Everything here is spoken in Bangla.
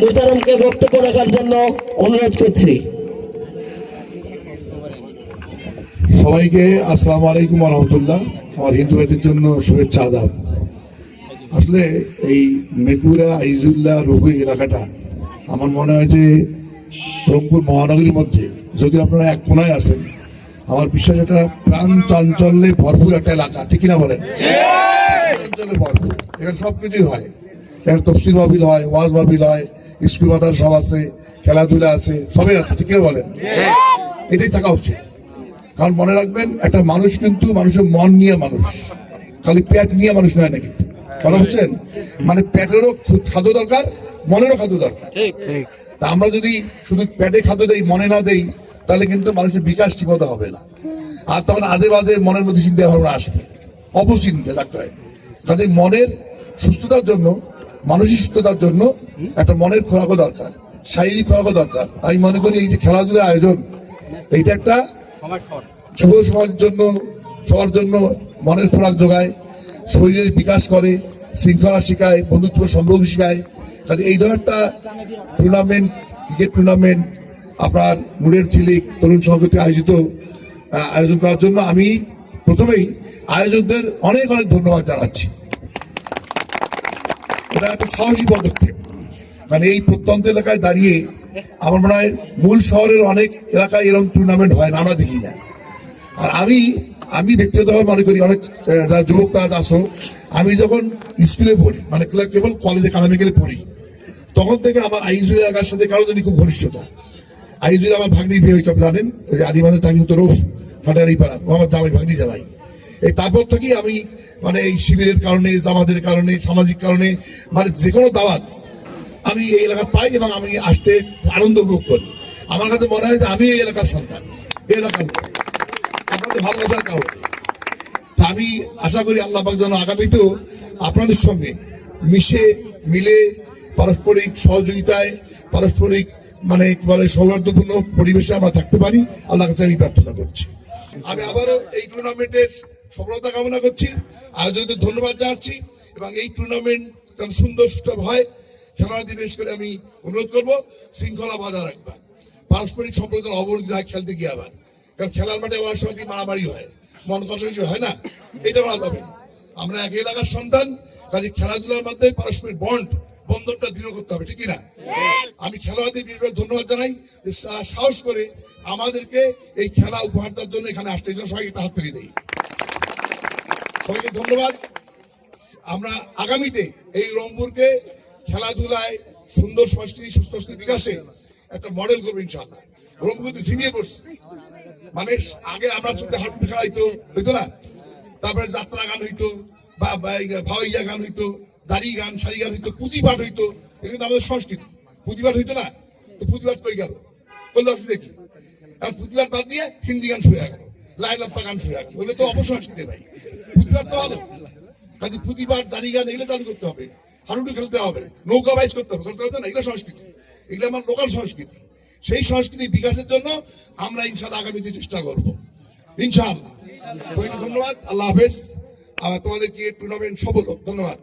মোতারামকে বক্তব্য রাখার জন্য অনুরোধ করছি। সবাইকে আসসালামু আলাইকুম রহমতুল্লাহ। আমার হিন্দু ভাইদের জন্য শুভেচ্ছা আদাব। আসলে এই মেকুরা ইজুল্লাহ রঘু এলাকাটা আমার মনে হয় যে রংপুর মহানগরীর মধ্যে যদি আপনারা এক কোনায় আসেন আমার বিশ্বাস এটা প্রাণ চাঞ্চল্যে ভরপুর একটা এলাকা ঠিক কিনা বলেন? চাঞ্চল্যে ভরপুর। এখানে সব কিছুই হয়। তফসিল মাহবিল হয় ওয়াজ মাহবিল হয় স্কুল মাতার সব আছে খেলাধুলা আছে সবই আছে ঠিক বলেন? এটাই থাকা উচিত। কারণ মনে রাখবেন একটা মানুষ কিন্তু মানুষের মন নিয়ে মানুষ। খালি পেট নিয়ে মানুষ নয় না কিন্তু কথা বুঝছেন? মানে পেটেরও খাদ্য দরকার মনেরও খাদ্য দরকার। তা আমরা যদি শুধু পেটে খাদ্য দেই মনে না দেই তাহলে কিন্তু মানুষের বিকাশ ঠিকমতো হবে না। আর তখন আজে বাজে মনের মধ্যে চিন্তা ভাবনা আসবে। অপচিন্তা থাকতে হয়। কাজে মনের সুস্থতার জন্য মানসিক সুস্থতার জন্য একটা মনের খোরাকও দরকার, শারীরিক খোরাকও দরকার। আমি মনে করি এই যে খেলাধুলার আয়োজন, এইটা একটা যুব সমাজের জন্য, সবার জন্য মনের খোরাক যোগায়, শরীরের বিকাশ করে, শৃঙ্খলা শেখায়, বন্ধুত্ব সম্পর্ক শেখায়। কাজে এই ধরনের একটা টুর্নামেন্ট ক্রিকেট টুর্নামেন্ট আপনার নুরের ঝিলিক, তরুণ সংগঠন আয়োজিত আয়োজন করার জন্য আমি প্রথমেই আয়োজকদের অনেক অনেক ধন্যবাদ জানাচ্ছি। এটা একটা সাহসী পদক্ষেপ। মানে এই প্রত্যন্ত এলাকায় দাঁড়িয়ে আমার মনে হয় মূল শহরের অনেক এলাকায় এরকম টুর্নামেন্ট হয় না, আমরা দেখি না। আর আমি আমি ব্যক্তিগতভাবে মনে করি অনেক যারা যুবক তারা আসো, আমি যখন স্কুলে পড়ি মানে কেবল কলেজে কানামিকেলে পড়ি, তখন থেকে আমার আইজুল এলাকার সাথে কারও জানি খুব ঘনিষ্ঠতা আইজুল আমার ভাগ্নির বিয়ে হয়েছে, আপনি জানেন? ওই যে আদিমাদের চাকরি হতো রোজ ফাটারি পাড়া ও আমার জামাই ভাগ্নি জামাই। এই তারপর থেকেই আমি মানে এই শিবিরের কারণে, জামাতের কারণে, সামাজিক কারণে মানে যে কোনো দাওয়াত আমি এই এলাকার পাই এবং আমি আসতে আনন্দ উপভোগ করি। আমার কাছে মনে হয় যে আমি এই এলাকার সন্তান। এই এলাকার আপনাদের ভালোবাসার কারণে। আমি আশা করি আল্লাহ যেন আগামীতেও আপনাদের সঙ্গে মিশে, মিলে পারস্পরিক সহযোগিতায়, পারস্পরিক মানে বলে, সৌহার্দ্যপূর্ণ পরিবেশে আমরা থাকতে পারি। আল্লাহ কাছে আমি প্রার্থনা করছি। আমি আবারও এই টুর্নামেন্টের সফলতা কামনা করছি। আয়োজকদের ধন্যবাদ জানাচ্ছি এবং এই টুর্নামেন্ট যেন সুন্দর সুষ্ঠু হয় খেলোয়াড়দের বিশেষ করে আমি অনুরোধ করব, শৃঙ্খলা বজায় রাখবা। পারস্পরিক সম্পর্ক অবনতি না খেলতে গিয়ে আবার। কারণ খেলার মাঠে আমার সঙ্গে মারামারি হয়, মন কষাকষি হয় না এটা হওয়া যাবে না। আমরা এক এলাকার সন্তান, কাজে খেলাধুলার মাধ্যমে পারস্পরিক বন্ড বন্ধনটা দৃঢ় করতে হবে, ঠিক না? আমি খেলোয়াড়দের ধন্যবাদ জানাই সাহস করে আমাদেরকে এই খেলা উপহার দেওয়ার জন্য এখানে জন্য সবাইকে একটা হাত দেই। সবাইকে ধন্যবাদ। আমরা আগামীতে এই রংপুরকে খেলাধুলায় সুন্দর সংস্কৃতি সুস্থ সংস্কৃতি বিকাশে একটা মডেল করব ইনশাআল্লাহ। রংপুর কিন্তু ঝিমিয়ে পড়ছে। মানে আগে আমরা চোখে হাঁটু খেলা হইতো হইতো না? তারপরে যাত্রা গান হইতো, বা ভাওয়াইয়া গান হইতো, দাড়ি গান, শাড়ি গান হইতো, পুঁথিপাঠ হইতো এগুলো তো আমাদের সংস্কৃতি। পুঁথিপাঠ হইতো না? তো পুঁথিপাঠ কই গেল? করলে অসুবিধা কি আর পুঁথিপাঠ বাদ দিয়ে হিন্দি গান শুয়ে গেল লাই লাফা গান শুয়ে গেল। ওগুলো তো অপসংস্কৃতি ভাই। পুঁথিপাঠ তো কাজে পুঁথিপাঠ জানি গান এগুলো চালু করতে হবে। হাডুডু খেলতে হবে। নৌকা বাইজ করতে হবে। খেলতে হবে না? এগুলো সংস্কৃতি। এগুলো আমার লোকাল সংস্কৃতি। সেই সংস্কৃতি বিকাশের জন্য আমরা ইনশাল্লাহ আগামীতে চেষ্টা করব। ইনশাআল্লাহ। ধন্যবাদ। আল্লাহ হাফেজ। আর তোমাদেরকে টুর্নামেন্ট সফল ধন্যবাদ।